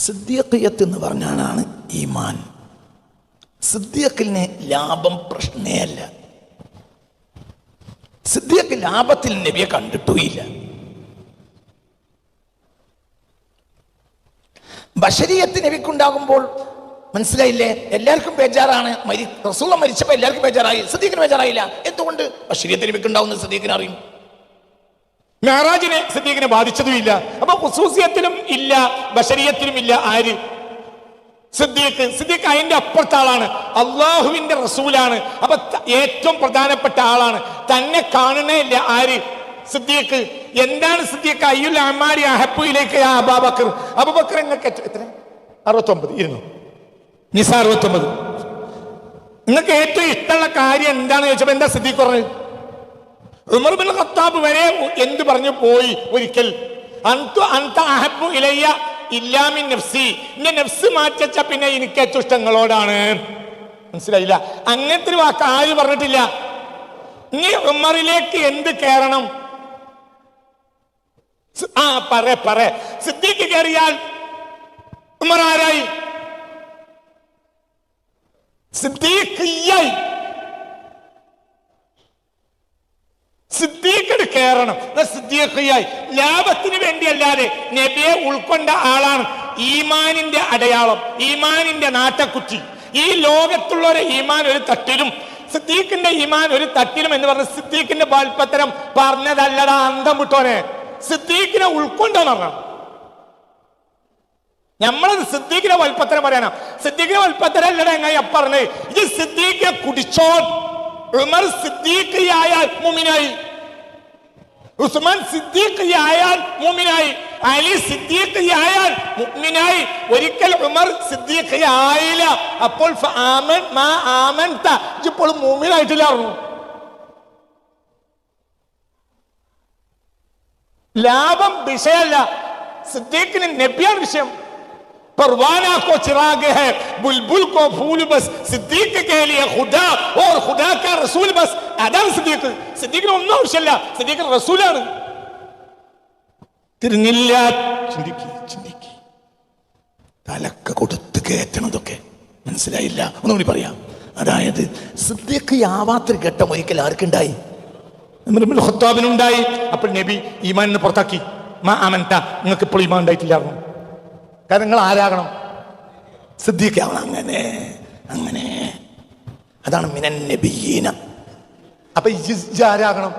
സിദ്ദീഖിയത്ത് എന്ന് പറഞ്ഞാലാണ് ഈമാൻ. സിദ്ദീഖിന് ലാഭം പ്രശ്നേ അല്ല സിദ്ദീഖ് ലാഭത്തിൽ നബിയെ കണ്ടിട്ടുമില്ല. ബഷരീയത്ത് നബിക്കുണ്ടാകുമ്പോൾ മനസ്സിലായില്ലേ? എല്ലാവർക്കും ബേജാറാണ്. മരി റസൂള മരിച്ചപ്പോൾ എല്ലാവർക്കും ബേജാറായി. സദീഖിന് ബേജാറായില്ല. എന്തുകൊണ്ട്? ബഷരീയത്ത് നബിക്കുണ്ടാവുന്ന സദീഖിനറിയും മെഹറാജിനെ സിദ്ദീഖിനെ ബാധിച്ചതുമില്ല. അപ്പൊ ഖുസൂസിയത്തിലും ഇല്ല ബഷരീയത്തിലും ഇല്ല ആര്? സിദ്ദീഖ്. സിദ്ദീഖ് അതിന്റെ അപ്പുറത്തെ ആളാണ്. അള്ളാഹുവിന്റെ റസൂലാണ്. അപ്പൊ ഏറ്റവും പ്രധാനപ്പെട്ട ആളാണ്. തന്നെ കാണണേ ഇല്ല ആര്? സിദ്ദീഖ്. എന്താണ് സിദ്ദീഖ്? അയ്യുൽ അമാരി അഹപ്പുയിലേക്ക് അബാബക്കർ. അബുബക്കർ നിങ്ങൾക്ക് എത്ര? അറുപത്തൊമ്പത്. ഇരുന്നു? നിസ അറുപത്തൊമ്പത്. നിങ്ങൾക്ക് ഏറ്റവും ഇഷ്ടമുള്ള കാര്യം എന്താണെന്ന് ചോദിച്ചപ്പോ എന്താ സിദ്ദീഖ് പറഞ്ഞത്? ഉമർ ബിൻ ഖത്താബ് വരെ എന്ത് പറഞ്ഞു? പോയി ഒരിക്കൽ. ഇലയ്യ ഇല്ലാമിൻ നഫ്സി. നഫ്സ് മാറ്റച്ച പിന്നെ എനിക്ക് ഏറ്റവും ഇഷ്ടങ്ങളോടാണ് മനസ്സിലായില്ല? അങ്ങനത്തെ വാക്ക് ആര് പറഞ്ഞിട്ടില്ല? നീ ഉമറിലേക്ക് എന്ത് കയറണം? ആ പറ പറ. സിദ്ദീഖ് കയറിയാൽ ഉമർ ആരായി? സിദ്ദീഖിയായി സിദ്ദീഖിന് കയറണം. സിദ്ദീഖിയായി വേണ്ടി അല്ലാതെ നബിയെ ഉൾക്കൊണ്ട ആളാണ് ഈമാനിന്റെ അടയാളം ഈമാനിന്റെ നാട്ടക്കുറ്റി ഈ ലോകത്തുള്ള ഒരു ഈമാൻ ഒരു തട്ടിലും സിദ്ദീഖിന്റെ ഈമാൻ ഒരു തട്ടിലും എന്ന് പറഞ്ഞ സിദ്ദീഖിന്റെ പാൽപ്പത്തരം പറഞ്ഞതല്ലടാ അന്തം വിട്ടോനെ. സിദ്ദീഖിനെ ഉൾക്കൊണ്ടെന്ന് പറഞ്ഞു നമ്മളത് സിദ്ദീഖിനെ വൽപ്പത്തരം പറയാനാ സിദ്ദീഖിനെ വൽപ്പത്തരം അല്ലടാ എങ്ങനെ പറഞ്ഞേ ഇത് സിദ്ദീഖിനെ കുടിച്ചോ ഉമർ സിദ്ദീഖിയായാൽ മുമിനായി. ഉസ്മാൻ സിദ്ദീഖിയായാൽ മുമിനായി. അലി സിദ്ദീഖിയായാൽ മുഅ്മിനായി ഒരിക്കൽ ഉമർ സിദ്ദീഖിയായില്ല. അപ്പോൾ ഫ ആമൻ മാ ആമൻത ഇജ്ജ് ഇപ്പോൾ മുഅ്മിനായിട്ടില്ലായിരുന്നു ലാഭം വിഷയമല്ല. സിദ്ദീഖിന് നബിയാണ് വിഷയം. परवाना को चिराग है बुलबुल को फूल बस सिद्दीक के लिए खुदा और खुदा का रसूल बस അതാണ് സിദ്ദീഖ് സിദ്ദീഖിന് ഒന്നും ആവശ്യമില്ല സിദ്ദീഖ് റസൂലാണ് തിരിഞ്ഞില്ല ചിന്തിക്ക് ചിന്തിക്ക് തലക്ക് കൊടുത്ത് കയറ്റണതൊക്കെ മനസ്സിലായില്ല ഒന്നുകൂടി പറയാം അതായത് സിദ്ദീഖ് ആവാത്തൊരു ഘട്ടം ഒരിക്കൽ ആർക്കുണ്ടായി ഉമർ ഇബ്നുൽ ഖത്താബിനുണ്ടായി അപ്പോൾ നബി ഈമാനിന്ന് പുറത്താക്കി മാ അമൻത നിങ്ങൾക്ക് ഇപ്പോൾ ഈമാൻ ഉണ്ടായിട്ടില്ലായിരുന്നു കാരണം നിങ്ങൾ ആരാകണം? സിദ്ധിക്കാവണം അങ്ങനെ അങ്ങനെ. അതാണ് മിനൻ നബിയീന അപ്പൊ ആരാകണം?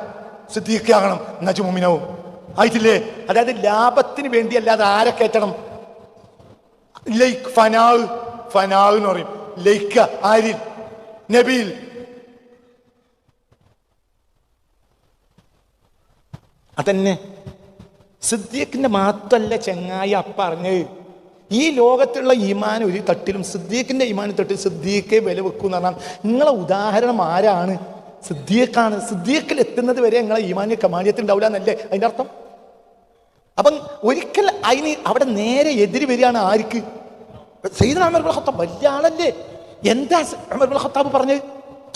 സിദ്ധിക്കാകണം എന്നാ മുമിനവും ആയിട്ടില്ലേ? അതായത് ലാഭത്തിന് വേണ്ടി അല്ലാതെ ആരെ കയറ്റണം? ലൈക്ക് ഫനാവ് ഫനാവ് എന്ന് പറയും. ലൈക്ക ആരിൽ? നബിയിൽ. അതന്നെ. സിദ്ദീഖിന്റെ മാത്രല്ല ചെങ്ങായി അപ്പ പറഞ്ഞത്. ഈ ലോകത്തുള്ള ഈമാൻ ഒരു തട്ടിലും സിദ്ദീഖിന്റെ ഈമാൻ തട്ടിൽ സിദ്ദീഖെ വില വെക്കൂ എന്ന് പറഞ്ഞാൽ നിങ്ങളെ ഉദാഹരണം ആരാണ്? സിദ്ദീഖാണ്. സിദ്ദീഖിൽ എത്തുന്നത് വരെ നിങ്ങളെ ഈമാന്യ കമാനിയത്തിൽ ഉണ്ടാവില്ല എന്നല്ലേ അതിന്റെ അർത്ഥം? അപ്പം ഒരിക്കൽ അതിന് അവിടെ നേരെ എതിരി വരികയാണ് ആർക്ക്? ഖത്താബ്. വലിയ ആളല്ലേ. എന്താ അമർ ഖത്താബ് പറഞ്ഞത്?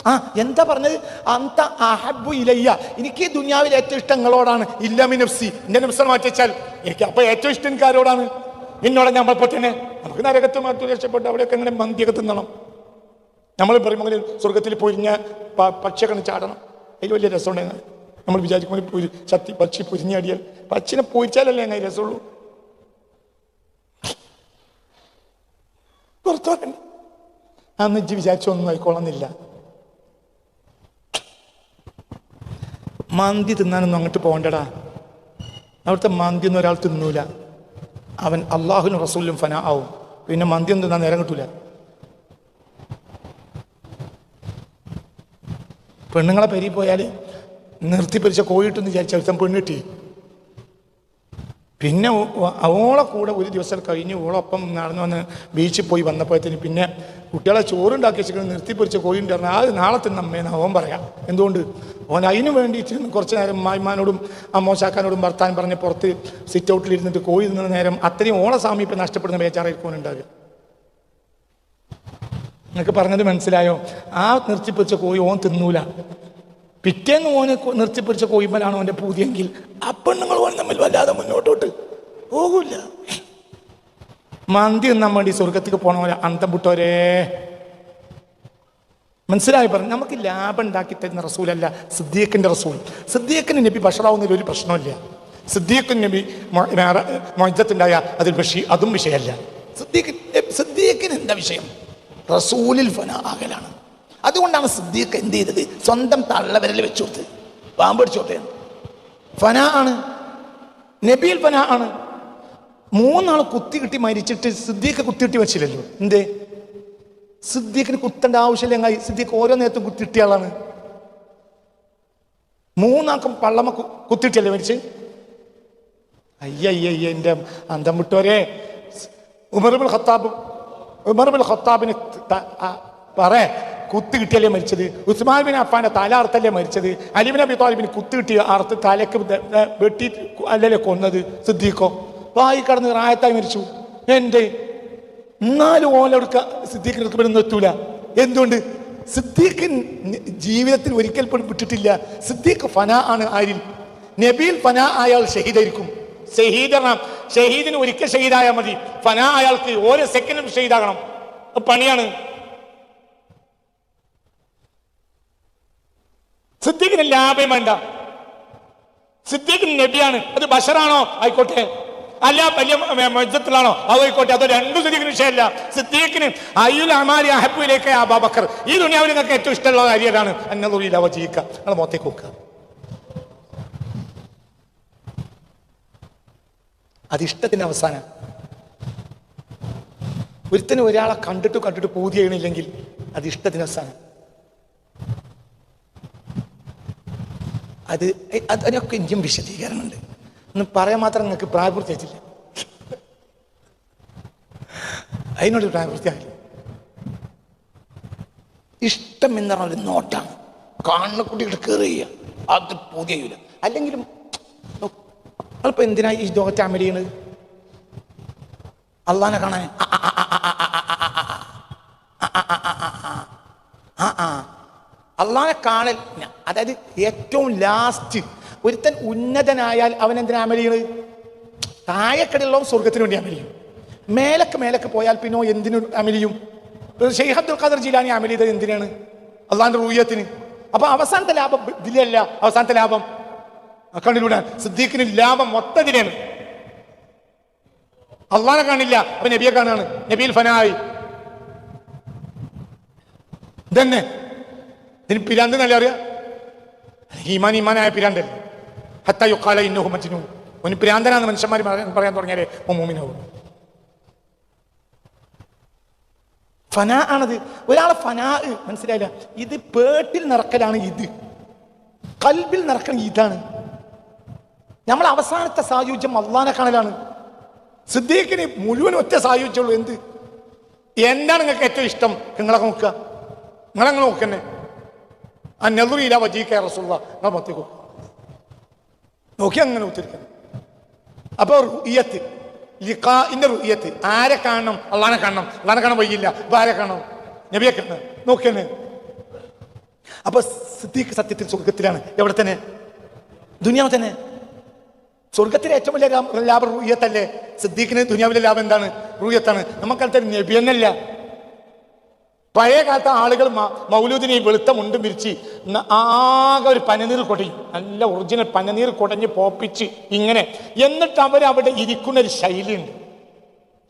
ആ എന്താ പറഞ്ഞത്? അന്ത അഹബു ഇലയ്യ. എനിക്ക് ദുനിയാവിൽ ഏറ്റവും ഇഷ്ടം നിങ്ങളോടാണ്. ഇല്ലമി നഫ്സി എന്റെ നഫ്സ മാറ്റിച്ചാൽ എനിക്ക് അപ്പൊ ഏറ്റവും ഇഷ്ടം എനിക്ക് എന്നോട് നമ്മൾ തന്നെ നമുക്ക് നരകത്ത് മാറ്റി രക്ഷപ്പെട്ട് അവിടെയൊക്കെ ഇങ്ങനെ മന്തിയൊക്കെ തിന്നണം? നമ്മൾ പറയുമ്പോൾ സ്വർഗത്തിൽ പൊരിഞ്ഞ പക്ഷിയൊക്കെ ചാടണം. അതിൽ വലിയ രസമുണ്ടെങ്കിൽ നമ്മൾ വിചാരിക്കുമ്പോൾ പൊരി ശക്തി പക്ഷി പൊരിഞ്ഞടിയാൽ. പക്ഷിനെ പൊരിച്ചാലല്ലേ അങ്ങനെ രസമുള്ളൂ? പുറത്തു വരണ്ട അന്ന് ഇജ്ജ് വിചാരിച്ചൊന്നും ആയിക്കോളന്നില്ല മന്തി തിന്നാനൊന്നും അങ്ങോട്ട് പോകണ്ടടാ. അവിടുത്തെ മന്തി ഒന്നും ഒരാൾ തിന്നൂല. അവൻ അള്ളാഹുനും റസൂലും ഫന ആവും. പിന്നെ മന്തി ഒന്നും തിന്നാൻ നേരം കിട്ടൂല. പെണ്ണുങ്ങളെ പെരി പോയാൽ നിർത്തിപ്പരിച്ച കോഴിട്ടെന്ന് വിചാരിച്ച ഒരുത്തൻ പെണ്ണിട്ടി പിന്നെ അവളെ കൂടെ ഒരു ദിവസം കഴിഞ്ഞ് ഓളൊപ്പം നടന്നു വന്ന് ബീച്ചിൽ പോയി വന്നപ്പോഴത്തേന് പിന്നെ കുട്ടികളെ ചോറുണ്ടാക്കി വെച്ചിട്ട് നിർത്തിപ്പൊരിച്ച കോഴി ഉണ്ടായിരുന്നു ആ നാളെ തന്നെ അമ്മേന്ന് അവൻ പറയാം. എന്തുകൊണ്ട്? ഓൻ അതിനു വേണ്ടിയിട്ട് കുറച്ച് നേരം മായ്മാനോടും അമ്മോശാക്കാനോടും വർത്താൻ പറഞ്ഞ് പുറത്ത് സിറ്റ് ഔട്ടിൽ ഇരുന്നിട്ട് കോഴി നിന്ന നേരം അത്രയും ഓളെ സാമീപ്യം നഷ്ടപ്പെടുന്ന ബേജാറായിരിക്കും ഓനുണ്ടാകുക നിങ്ങൾക്ക് പറഞ്ഞത് മനസ്സിലായോ? ആ നിർത്തിപ്പിടിച്ച കോഴി ഓൻ തിന്നൂല. പിറ്റേന്ന് ഓന് നിർത്തിപ്പിടിച്ച കോയിമ്പലാണ് ഓന്റെ പൂതിയെങ്കിൽ ആ പെണ്ണുങ്ങൾ ഓൻ തമ്മിൽ വല്ലാതെ മുന്നോട്ടോട്ട് പോകൂല. മന്തി തിന്നാൻ വേണ്ടി സ്വർഗത്തേക്ക് പോണ പോലെ അന്തം വിട്ടോരേ മനസ്സിലായി പറഞ്ഞു. നമുക്ക് ലാഭം ഉണ്ടാക്കി തരുന്ന റസൂലല്ല സിദ്ദീഖിന്റെ റസൂൽ. സിദ്ദീഖിന് നബി ബഷറാവുന്നതിൽ ഒരു പ്രശ്നമില്ല സിദ്ദീഖിൻ നബി മൊയ്തത്തുണ്ടായ അതിൽ പക്ഷേ അതും വിഷയമല്ല. സിദ്ദീഖ് സിദ്ദീഖിന് എന്താ വിഷയം? റസൂലിൽ ഫന ആകലാണ്. അതുകൊണ്ടാണ് സിദ്ദീഖ് എന്ത് ചെയ്തത്? സ്വന്തം തള്ളവരൽ വെച്ചു കൊടുത്ത്. പാമ്പ് അടിച്ചോട്ടെ ഫന ആണ്. നബിയിൽ ഫന ആണ്. മൂന്നാൾ കുത്തി കിട്ടി മരിച്ചിട്ട് സിദ്ദീഖ് കുത്തിയിട്ട് വെച്ചില്ലല്ലോ എന്തേ? സിദ്ദീഖിന് കുത്തേണ്ട ആവശ്യമില്ല. എങ്ങായി സിദ്ദീഖ് ഓരോ നേരത്തും കുത്തിട്ടിയ ആളാണ്. മൂന്നാൾക്കും പള്ളമ കുത്തിട്ടിയല്ലേ മരിച്ച്? അയ്യയ്യ എന്റെ അന്തം വിട്ടോരെ. ഉമർബുൽ ഖത്താബ് ഉമർബുൽ ഖത്താബിന് പറ കുത്ത് കിട്ടിയല്ലേ മരിച്ചത്? ഉസ്മാൻ ബിൻ അഫാന്റെ തല അർത്ഥല്ലേ മരിച്ചത്? അലിബിൻ അബി താലിബിന് കുത്ത് കിട്ടിയ അർത്ഥ തലക്ക് വെട്ടി അല്ലല്ലേ കൊന്നത് സിദ്ദീഖോ? വായി കടന്ന് റായത്തായി മരിച്ചു. എന്റെ എന്നാലും ഓലെടുക്ക സിദ്ദീഖിന് എടുക്കപ്പെടുന്ന എത്തൂല. എന്തുകൊണ്ട്? സിദ്ദീഖിൻ ജീവിതത്തിൽ ഒരിക്കൽ പോലും വിട്ടിട്ടില്ല. സിദ്ദീഖ് ഫന ആണ് ആരിൽ? നബീൽ ഫന അയാൾ ഷഹീദായിരിക്കും. ഷഹീദ് പറഞ്ഞാൽ ഷഹീദിന് ഒരിക്കൽ ഷഹീദായാൽ മതി. ഫന അയാൾക്ക് ഓരോ സെക്കൻഡും ഷഹീദാകണം. പണിയാണ്. സിദ്ദീഖിന് ലാഭം വേണ്ട. സിദ്ദീഖിന് നബിയാണ്. അത് ബഷറാണോ? ആയിക്കോട്ടെ. അല്ല വലിയ മജ്ജത്തിലാണോ ആയിക്കോട്ടെ അത് രണ്ടു സിദ്ദീഖിന് വിഷയമല്ല. സിദ്ദീഖിന് അയ്യുൽ അമാരി അഹബുലേക്ക് ബാബക്കർ ഈ ദുനിയാവിൽ നിങ്ങൾക്ക് ഏറ്റവും ഇഷ്ടമുള്ള കാര്യമാണ് അന്നതുറിയില്ല അവ ജീവിക്കുക നിങ്ങൾ മുഖത്തേക്ക് നോക്കുക അത് അവസാനം. ഒരുത്തന് ഒരാളെ കണ്ടിട്ട് കണ്ടിട്ട് പൂതി ചെയ്യണില്ലെങ്കിൽ അത് ഇഷ്ടത്തിന് അവസാനം. അത് അതിനൊക്കെ എനിക്കും വിശദീകരണമുണ്ട്. എന്ന് പറയാൻ മാത്രം നിങ്ങൾക്ക് പ്രായപൂർത്തിയായിട്ടില്ല അതിനോട് പ്രായപൂർത്തിയാകില്ല ഇഷ്ടം എന്ന് പറഞ്ഞ ഒരു നോട്ടാണ് കാണുന്ന കുട്ടികൾ കയറി അത് പുതിയ അല്ലെങ്കിലും അല്പം എന്തിനാ ഈ ദോഹത്തെ അമരിയാണ് അള്ളാനെ കാണാൻ അള്ളാനെ കാണൽ അതായത് ഏറ്റവും ലാസ്റ്റ് ഒരുത്തൻ ഉന്നതനായാൽ അവൻ എന്തിനാ അമൽ ചെയ്യണത്? താഴെക്കടയുള്ളവൻ സ്വർഗത്തിന് വേണ്ടി അമൽ ചെയ്യും. മേലക്ക് മേലക്ക് പോയാൽ പിന്നോ എന്തിനു അമലിയും ചെയ്യും? ഷെയ്ഖ് അബ്ദുൽ ഖാദർ ജീലാനി അമൽ ചെയ്തത് എന്തിനാണ്? അള്ളാന്റെ റൂയത്തിന് അപ്പൊ അവസാനത്തെ ലാഭം ഇതിലല്ല അവസാനത്തെ ലാഭം. കണ്ണിലൂടെ സിദ്ദീഖിന് ലാഭം മൊത്തത്തിലാണ് അള്ളാനെ കാണില്ല അപ്പൊ നബിയെ കാണാണ്. നബിയിൽ ഫനായി. ഇതന്നെ. ഇതിന് പിരാന്ത് നല്ല അറിയാം? ഈമാൻ ഈമാനായ പിരാന്തല്ലേ ഹത്ത യുക്കാല ഇന്നഹു മജ്നു ഒന്ന് പിരാന്തനാന്ന് മനുഷ്യന്മാർ പറയാൻ തുടങ്ങിയാലേ മൂമിനാവും ഫന ആണത്. ഒരാളെ ഫനാ മനസ്സിലായില്ല. ഇത് പേട്ടിൽ നിറക്കലാണ് ഇത്. കൽബിൽ നിറക്കൽ ഇതാണ്. നമ്മൾ അവസാനത്തെ സായുജ്യം അള്ളാനെ കാണലാണ്. സിദ്ദീഖിന് മുഴുവൻ ഒറ്റ സായുജ്യമുള്ളൂ. എന്ത്? എന്താണ് നിങ്ങൾക്ക് ഏറ്റവും ഇഷ്ടം? നിങ്ങളൊക്കെ നോക്കുക. നിങ്ങളങ്ങനെ നോക്കന്നെ? ആ നെറുയില വജീക്ക കേരള നിങ്ങൾ മൊത്തം നോക്കി അങ്ങനെ ഒത്തിരിക്കണം അപ്പൊ റുയ്യത്ത് ലിഖാഇന്റെ റുയ്യത്ത് ആരെ കാണണം? അള്ളാനെ കാണണം. അള്ളാനെ കാണാൻ വയ്യില്ല അപ്പൊ ആരെ കാണണം? നബിയെ കാണണം നോക്കിയാണ് അപ്പൊ സിദ്ദീഖ് സത്യത്തിൽ സ്വർഗത്തിലാണ് എവിടെ തന്നെ? ദുനിയാവ് തന്നെ. സ്വർഗത്തിലെ ഏറ്റവും വലിയ ലാഭ- റൂയത്തല്ലേ സിദ്ദീഖിന് ദുനിയാവിലെ ലാഭം എന്താണ്? റൂയത്താണ് നമുക്കടുത്ത നബി എന്നല്ല പഴയ ആളുകൾ മൗലൂദിനെ വെളുത്ത മുണ്ടും വിരിച്ച് ആകെ ഒരു പനനീർ കൊടയും നല്ല ഒറിജിനൽ പനനീർ കുടഞ്ഞ് പോപ്പിച്ച് ഇങ്ങനെ. എന്നിട്ട് അവർ അവിടെ ഇരിക്കുന്ന ഒരു ശൈലിയുണ്ട്.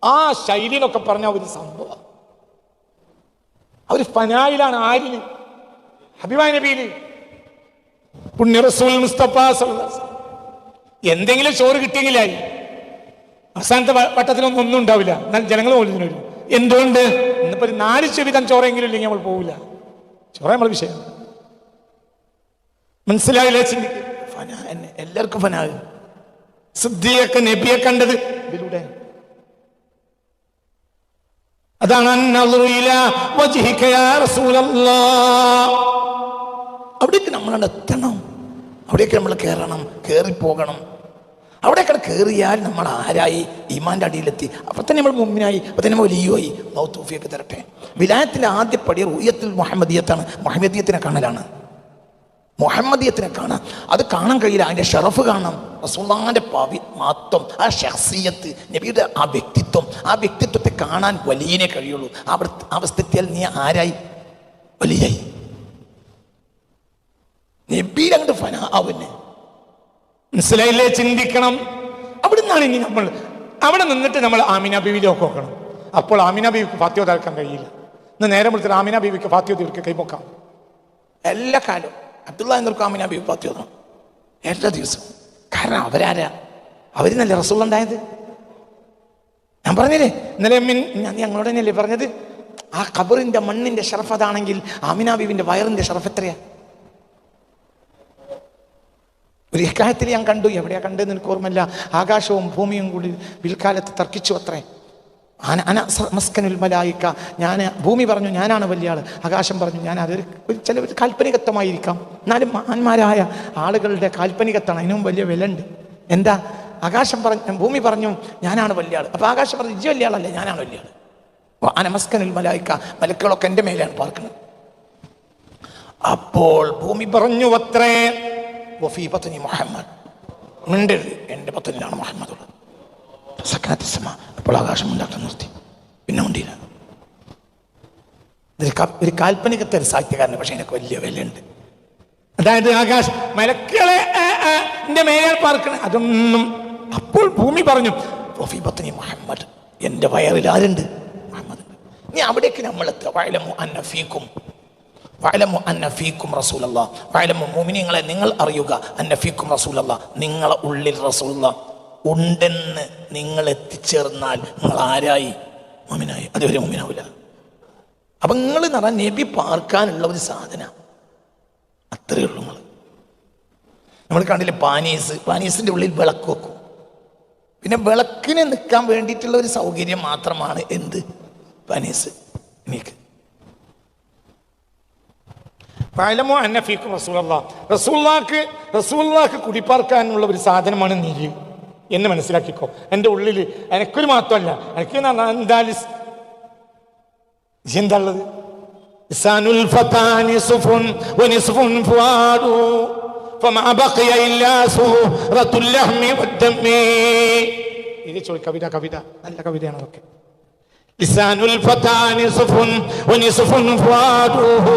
ആ ശൈലിനൊക്കെ പറഞ്ഞ ഒരു സംഭവം. അവർ ഫനായിലാണ് ആരിൽ? ഹബിബായ് നബീൽ പുണ്യറസൂൽ എന്തെങ്കിലും ചോറ് കിട്ടിയെങ്കിലായി. അവസാനത്തെ വട്ടത്തിലൊന്നും ഒന്നും ഉണ്ടാവില്ല. എന്നാൽ ജനങ്ങൾ പോലും എന്തുകൊണ്ട്? ഇന്നിപ്പോ ഒരു നാല് ചെവിതം ചോറെങ്കിലും ഇല്ലെങ്കിൽ നമ്മൾ പോവില്ല. ചോറ നമ്മൾ വിഷയം. മനസ്സിലായില്ലേ ചിന്തിക്ക് ഫന എല്ലാവർക്കും ഫനാകും സിദ്ധിയൊക്കെ നബിയെ കണ്ടത് ഇതിലൂടെ. അതാണ്. അവിടേക്ക് നമ്മൾ എത്തണം. അവിടേക്ക് നമ്മൾ കയറണം കയറിപ്പോകണം അവിടേക്ക് കയറിയാൽ നമ്മൾ ആരായി? ഈമാന്റെ അടിയിലെത്തി. അപ്പോൾ തന്നെ നമ്മൾ മുമ്പിനായി അപ്പോൾ തന്നെ നമ്മൾ ലിയോയി മൗത്തൂഫിയൊക്കെ തരട്ടെ. വിലായത്തിന്റെ ആദ്യ പടി റൂയത്തിൽ മുഹമ്മദീയത്താണ്. മുഹമ്മദീയത്തിനെ കാണലാണ്. മുഹമ്മദീയത്തിനെ കാണാം. അത് കാണാൻ കഴിയില്ല. അതിന്റെ ഷറഫ് കാണാം റസൂള്ളാന്റെ പവി മാത്വം ആ ഷഹസിയത്ത് നബിയുടെ ആ വ്യക്തിത്വം ആ വ്യക്തിത്വത്തെ കാണാൻ വലിയനെ കഴിയുള്ളൂ. ആ അവസ്ഥ- അവസ്ഥയെത്തിയാൽ നീ ആരായി? വലിയായി. നബിയിൽ അങ്ങോട്ട് ഫനാ ആവുന്നെ. മനസ്സിലായില്ലേ? ചിന്തിക്കണം. അവിടെ നിന്നാണ് ഇനി നമ്മൾ അവിടെ നിന്നിട്ട് നമ്മൾ ആമിന ബീവിയിലേക്ക് നോക്കണം അപ്പോൾ ആമിന ബീവിക്ക് ഫാത്യോ തൽക്കാൻ കഴിയില്ല. ഇന്ന് നേരെ വിളിച്ചിട്ട് ആമിന ബീവിക്ക് ഫാത്യോ തീർക്ക് കൈമൊക്കാം എല്ലാ കാലവും അബ്ദുള്ള എന്നൊരു ആമിന ബീവി ഫാത്യോ എല്ലാ ദിവസവും. കാരണം അവരാരാ? നല്ല റസൂളുണ്ടായത് ഞാൻ പറഞ്ഞില്ലേ? ഇന്നലെ ഞാൻ ഞങ്ങളോട് തന്നെയല്ലേ പറഞ്ഞത്? ആ ഖബറിന്റെ മണ്ണിന്റെ ഷറഫ് അതാണെങ്കിൽ ആമിന ബീവിന്റെ വയറിന്റെ ഷറഫ് എത്രയാ? ഒരു ഇക്കാലത്തിൽ ഞാൻ കണ്ടു. എവിടെയാ കണ്ടതെന്ന് എനിക്ക് ഓർമ്മയില്ല. ആകാശവും ഭൂമിയും കൂടി പിൽക്കാലത്ത് തർക്കിച്ചു അത്രേ. അന അന മസ്കനുൽ മലായിക്ക. ഞാൻ ഭൂമി പറഞ്ഞു ഞാനാണ് വലിയ ആൾ ആകാശം പറഞ്ഞു ഞാൻ അതൊരു ഒരു ചില ഒരു കാൽപ്പനികത്വമായിരിക്കാം. എന്നാലും മഹാന്മാരായ ആളുകളുടെ കാൽപ്പനികത്താണ്. അതിനും വലിയ വില ഉണ്ട് എന്താ? ആകാശം പറഞ്ഞു ഭൂമി പറഞ്ഞു ഞാനാണ് വലിയ ആൾ അപ്പൊ ആകാശം പറഞ്ഞു ഇജ്ജ് വലിയ ആളല്ലേ ഞാനാണ് വലിയ അപ്പൊ അനമസ്കനുൽ മലായിക്ക മലക്കുകളൊക്കെ എന്റെ മേലെയാണ് പാർക്കുന്നത്. അപ്പോൾ ഭൂമി പറഞ്ഞു അത്രേ. വഫീ പത്നി മുഹമ്മദ്. മിണ്ടരുത്. എന്റെ പത്നിയിലാണ് മുഹമ്മദ് ഉള്ളത് സക്കാത്തി അപ്പോൾ ആകാശം ഉണ്ടാക്കാൻ നിർത്തി. പിന്നെ ഉണ്ടില്ല ഒരു സാഹിത്യകാരന് പക്ഷെ എനിക്ക് വലിയ വിലയുണ്ട്. അതായത് ആകാശ് മലക്കുകളെ എന്റെ മേലെ പാർക്കണേ അതൊന്നും അപ്പോൾ ഭൂമി പറഞ്ഞു റഫി പത്നി മുഹമ്മദ് എന്റെ വയറിൽ ആരുണ്ട്? മുഹമ്മദ്. നീ അവിടേക്ക് നമ്മൾ എത്തുക വയലമോ അന്നഫീക്കും വയലമു അന്നഫീക്കും റസൂലല്ല വയലമു മോമിനിങ്ങളെ നിങ്ങൾ അറിയുക അന്നഫീക്കും റസൂലല്ല നിങ്ങളെ ഉള്ളിൽ റസൂലുള്ള ഉണ്ടെന്ന് നിങ്ങൾ എത്തിച്ചേർന്നാൽ നിങ്ങൾ ആരായി? മോമിനായി അതുവരെ മോമിനാവില്ല അപ്പൊ നിങ്ങൾ എന്ന് പറഞ്ഞാൽ നബി പാർക്കാനുള്ള ഒരു സാധന. അത്രയേ ഉള്ളൂ നിങ്ങൾ. നമ്മൾ കണ്ടില്ലേ പാനീസ്? പാനീസിന്റെ ഉള്ളിൽ വിളക്ക് വെക്കും. പിന്നെ വിളക്കിന് നിൽക്കാൻ വേണ്ടിയിട്ടുള്ള ഒരു സൗകര്യം മാത്രമാണ് എന്ത്? പാനീസ്. എനിക്ക് പാലമോ അന്നഫീക്കും റസൂലല്ലാ റസൂല്ലാക്ക് റസൂല്ലാക്ക് കുടിപ്പാർക്കാനുള്ള ഒരു സാധനമാണ് നീര്. എന്ന് മനസ്സിലാക്കിക്കോ. എന്റെ ഉള്ളിൽ എനിക്കൊരു മാത്രമല്ല. എനിക്ക് എന്താ എന്താ ഉള്ളത്? ലസാനുൽ ഫതാനി സുഫുൻ വനിസ്ഫുൻ ഫുആദു ഫമാ ബഖിയ ഇല്ലാ സൂറത്തുൽ ലഹ്മി വദ്ദമി ഇത് ചോദി കവിത കവിത. നല്ല കവിതയാണ് അതൊക്കെ. ലിസാനുൽ ഫതാനി സുഫുൻ വനിസ്ഫുൻ ഫുആദുഹു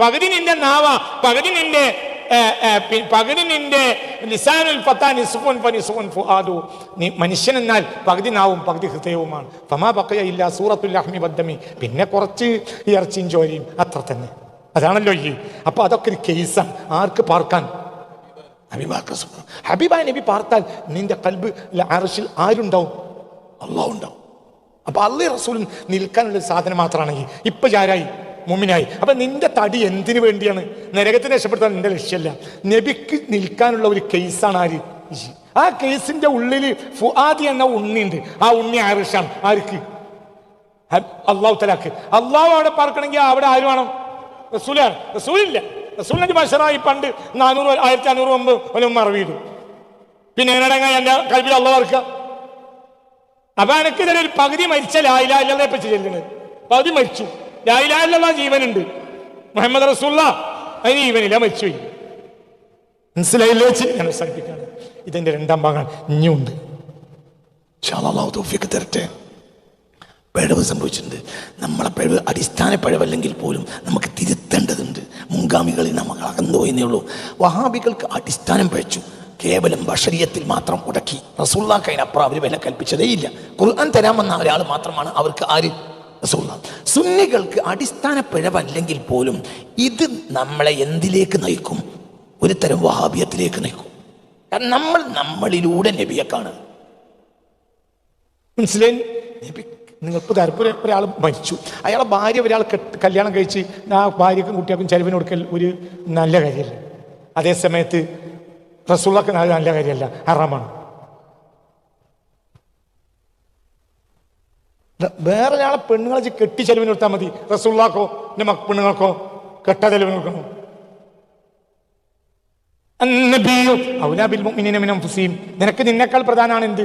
പകുതി നിന്റെ നാവ പകുതി നിന്റെ പകുതി നിന്റെ ലിസാനുൽ ഫത്താ നിസ്ഫുൻ ഫനിസ്ഫുൻ ഫുആദു. നീ മനുഷ്യൻ എന്നാൽ പകുതി നാവും പകുതി ഹൃദയവുമാണ്. ഫമാ പക്കയ ഇല്ല സൂറത്തുൽ അഹ്മി ബദ്ദമി പിന്നെ കുറച്ച് ഇറച്ചിയും ചോരയും അത്ര തന്നെ. അതാണല്ലോ ഈ. അപ്പൊ അതൊക്കെ ഒരു കേസാണ്. ആർക്ക് പാർക്കാൻ? സുബ്ഹാൻ. നബി പാർത്താൽ നിന്റെ കൽബ് അറഷിൽ ആരുണ്ടാവും? അള്ളാഹ് ഉണ്ടാവും അപ്പൊ അള്ളി റസൂൽ നിൽക്കാനുള്ള സാധനം മാത്രമാണെങ്കിൽ ഇപ്പൊ ആരായി മുമ്മിനായി. അപ്പൊ നിന്റെ തടി എന്തിനു വേണ്ടിയാണ്? നരകത്തിന് രക്ഷപ്പെടുത്താൻ നിന്റെ ലക്ഷ്യമല്ല. നബിക്ക് നിൽക്കാനുള്ള ഒരു കേസാണ് ആര്? ആ കേസിന്റെ ഉള്ളിൽ ഫുആദി എന്ന ഉണ്ണിയുണ്ട് ആ ഉണ്ണി ആരുഷാണ്. ആർക്ക്? അള്ളാഹു തലാക്ക് അള്ളാഹു അവിടെ പാർക്കണമെങ്കിൽ അവിടെ ആര് വേണം? റസൂലാണ്. റസൂലില്ല. റസൂലിന്റെ ബഷറായി പണ്ട് നാനൂറ് ആയിരത്തി അഞ്ഞൂറ് മുമ്പ് ഒന്നും മറവിയിടും പിന്നെ എങ്ങനെയാ എന്റെ കൽവിൽ അള്ളാഹ് പാർക്കുക അപ്പൊ എനിക്ക് ഒരു പകുതി മരിച്ച ലായിലായില്ലേ പറ്റി ചെല്ലുന്നത്? പകുതി മരിച്ചു. ലായിലായിലുള്ള ജീവനുണ്ട്. മുഹമ്മദ് റസൂല്ല അതിന് ജീവനില്ല മരിച്ചു മനസ്സിലായില്ലേ ഞാൻ അവസാനിപ്പിക്കാണ്. ഇതിന്റെ രണ്ടാം ഭാഗം ഇനിയുണ്ട്. തരട്ടെ. പിഴവ് സംഭവിച്ചിട്ടുണ്ട്. നമ്മളെ പിഴവ് അടിസ്ഥാന പിഴവല്ലെങ്കിൽ പോലും നമുക്ക് തിരുത്തേണ്ടതുണ്ട്. മുൻഗാമികളിൽ നമ്മൾ അകന്നു പോയെന്നേ ഉള്ളൂ. വഹാബികൾക്ക് അടിസ്ഥാനം പഴച്ചു. കേവലം ബഷരീയത്തിൽ മാത്രം ഉടക്കി. റസൂള്ളാക്ക് അതിനപ്പുറം അവർ വില കൽപ്പിച്ചതേയില്ല ഖുർആൻ തരാമെന്ന ഒരാൾ മാത്രമാണ് അവർക്ക് ആര്? റസൂള്ള സുന്നികൾക്ക് അടിസ്ഥാന പിഴവല്ലെങ്കിൽ പോലും ഇത് നമ്മളെ എന്തിലേക്ക് നയിക്കും? ഒരു തരം വഹാബിയത്തിലേക്ക് നയിക്കും. കാരണം നമ്മൾ നമ്മളിലൂടെ നബിയെ കാണുക. മനസ്സിലായി? നബി നിങ്ങൾക്ക് താല്പര്യം ഒരാൾ മരിച്ചു. അയാളെ ഭാര്യ ഒരാൾ കല്യാണം കഴിച്ച് ആ ഭാര്യക്കും കുട്ടികൾക്കും ചെലവിന് കൊടുക്കൽ ഒരു നല്ല കാര്യമല്ല? അതേ സമയത്ത് റസൂള്ളക്ക് നല്ല കാര്യമല്ല. ഹറാമാണ്. വേറെ ഒരാളെ പെണ്ണുങ്ങളെ വെച്ച് കെട്ടി ചെലവിന് കൊടുത്താൽ മതി. റസൂള്ളാക്കോ എന്റെ മക്ക പെണ്ണുങ്ങൾക്കോ കെട്ട ചെലവിന് കൊടുക്കണോ നിനക്ക് നിന്നേക്കാൾ പ്രധാനമാണ് എന്ത്?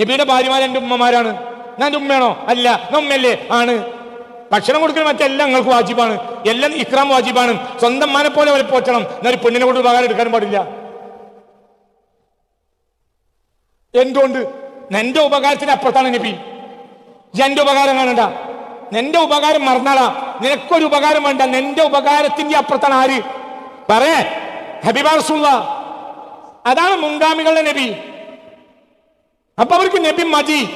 നബിയുടെ ഭാര്യമാർ എന്റെ ഉമ്മമാരാണ്. ഞാൻ ഉമ്മയാണോ? അല്ല നമ്മല്ലേ ആണ്. ഭക്ഷണം കൊടുക്കൽ മറ്റെല്ലാം നിങ്ങൾക്ക് വാജിബാണ്. എല്ലാം ഇക്രാം വാജിബാണ്. സ്വന്തം മാനെ പോലെ അവരെ പോറ്റണം. എന്നൊരു പെണ്ണിനെ കൊണ്ട് ഉപകാരം എടുക്കാനും പാടില്ല. എന്തുകൊണ്ട്? നിന്റെ ഉപകാരത്തിന് അപ്പുറത്താണ് നബി. എന്റെ ഉപകാരം കാണണ്ട. നിന്റെ ഉപകാരം മറന്നാളാ. നിനക്കൊരു ഉപകാരം വേണ്ട. നിന്റെ ഉപകാരത്തിന്റെ അപ്പുറത്താണ് ആര്? പറയേ. ഹബീബ റസൂള്ള അതാണ് മുൻഗാമികളുടെ നബി. അപ്പൊ അവർക്ക് നബി മതി.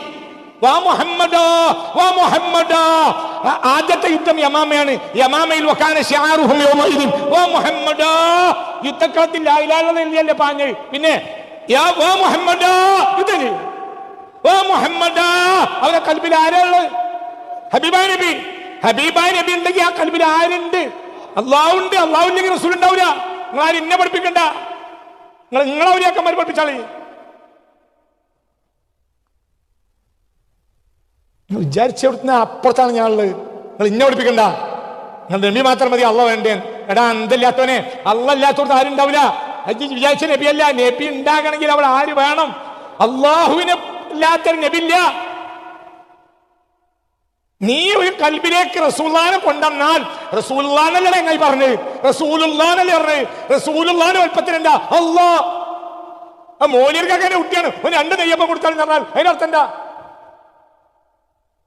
ആദ്യത്തെ യുദ്ധം യമാമയാണ്. യമാമയിൽ വക്കാന ഷിആറുഹും യൗമഇദിൻ. വാ പാഞ്ഞ് പിന്നെ അവരെ കൽബിൽ ആരാളുള്ളത് ഹബീബായ നബി. ഹബീബായ നബി ഉണ്ടെങ്കിൽ ആ കൽബിൽ ആരുണ്ട്? അള്ളാഹുണ്ട് അള്ളാഹുണ്ടെങ്കിൽ റസൂൽ ഉണ്ടാവില്ല നിങ്ങൾ ആരും എന്നെ പഠിപ്പിക്കണ്ട. നിങ്ങൾ നിങ്ങളെ ഔലിയാക്കന്മാർ പഠിപ്പിച്ചാളി നിങ്ങൾ വിചാരിച്ചെടുത്തുന്ന അപ്പുറത്താണ് ഞാനുള്ളത്. നിങ്ങൾ ഇന്നെ പഠിപ്പിക്കണ്ട നിങ്ങൾ നബി മാത്രം മതി അള്ള വേണ്ടേ എടാ എന്തല്ലാത്തവനെ അള്ള ഇല്ലാത്തവർക്ക് ആരും ഉണ്ടാവില്ല. വിചാരിച്ച നബിയല്ല. നബി ഉണ്ടാകണമെങ്കിൽ അവിടെ ആര് വേണം? അള്ളാഹുവിനെ ഇല്ലാത്തൊരു നബില്ല നീ ഒരു കൽബിലേക്ക് റസൂല്ലാനെ കൊണ്ടുവന്നാൽ റസൂല്ലാനല്ലേ എങ്ങനെ പറഞ്ഞു റസൂലുല്ലാനല്ലേ പറഞ്ഞു റസൂലുല്ലാന്റെ വലുപ്പത്തിൽ എന്താ അള്ളാ മോലിയർക്കൊക്കെ കുട്ടിയാണ്. രണ്ട് നെയ്യപ്പം കൊടുത്താൽ പറഞ്ഞാൽ അതിനർത്ഥം എന്താ?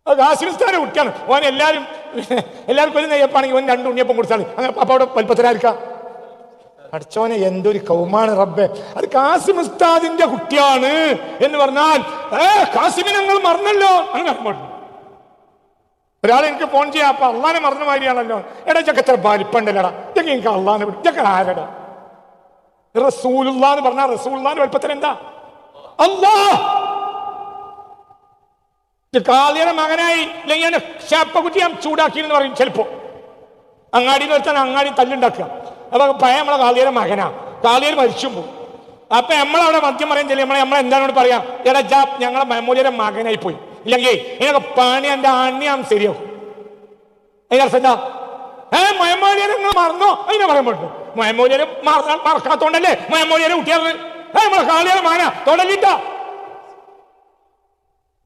ഹാസിമിസ്ഥാനെ കുട്ടിയാണ് ഓൻ എല്ലാവരും എല്ലാവർക്കും ഒരു നെയ്യപ്പാണെങ്കിൽ ഓൻ രണ്ട് ഉണ്ണിയപ്പം കൊടുത്താൽ അങ്ങനെ അപ്പം അവിടെ വലിപ്പത്തിലായിരിക്കാം അടച്ചോനെ എന്തൊരു കൗമാണ് റബ്ബെ. അത് കാസിം ഉസ്താദിന്റെ കുട്ടിയാണ് എന്ന് പറഞ്ഞാൽ ഏ കാസിമിനെ നിങ്ങൾ മറന്നല്ലോ. അങ്ങനെ പറഞ്ഞു ഒരാൾ എനിക്ക് ഫോൺ ചെയ്യാം. അപ്പൊ അള്ളാനെ മറന്ന മാതിരിയാണല്ലോ. എടാ ചക്ക എത്ര വലിപ്പണ്ടല്ലടാ ഇതൊക്കെ എനിക്ക് അള്ളാനെ ഇതൊക്കെ ആരടാ? റസൂലുള്ളാന്ന് പറഞ്ഞാൽ റസൂലുള്ളാന്റെ വലിപ്പത്തിന് എന്താ അല്ലാ കാളിയുടെ മകനായി ഇല്ലെങ്കിൽ ശാപ്പക്കുറ്റി ഞാൻ ചൂടാക്കി എന്ന് പറയും ചിലപ്പോ. അങ്ങാടിയിൽ വെച്ചാൽ അങ്ങാടി തല്ലുണ്ടാക്കുക. അപ്പൊ പഴയ നമ്മളെ കാളിയുടെ മകനാ. കാളിയർ മരിച്ചു പോകും അപ്പൊ നമ്മളവിടെ മദ്യം പറയാൻ ചെല്ലി നമ്മളെ നമ്മളെ എന്താണ് പറയാ? എടാ ജാ ഞങ്ങളെ മെമ്മൂലിയുടെ മകനായി പോയി. ഇല്ലെങ്കിൽ ഇതിനൊക്കെ പണി എന്റെ അണ്ണിയാം ശരിയാവും. എന്താ? ഏ മയമോലിയരെ നിങ്ങൾ മറന്നോ? അതിനെ പറയാൻ പറ്റും മയമോലിയരെ മറക്കാത്തോണ്ടല്ലേ മയമോലിയരെ കുട്ടിയാറ് ഏ നമ്മളെ കാളിയുടെ മകനാ. തൊടലിട്ടാ.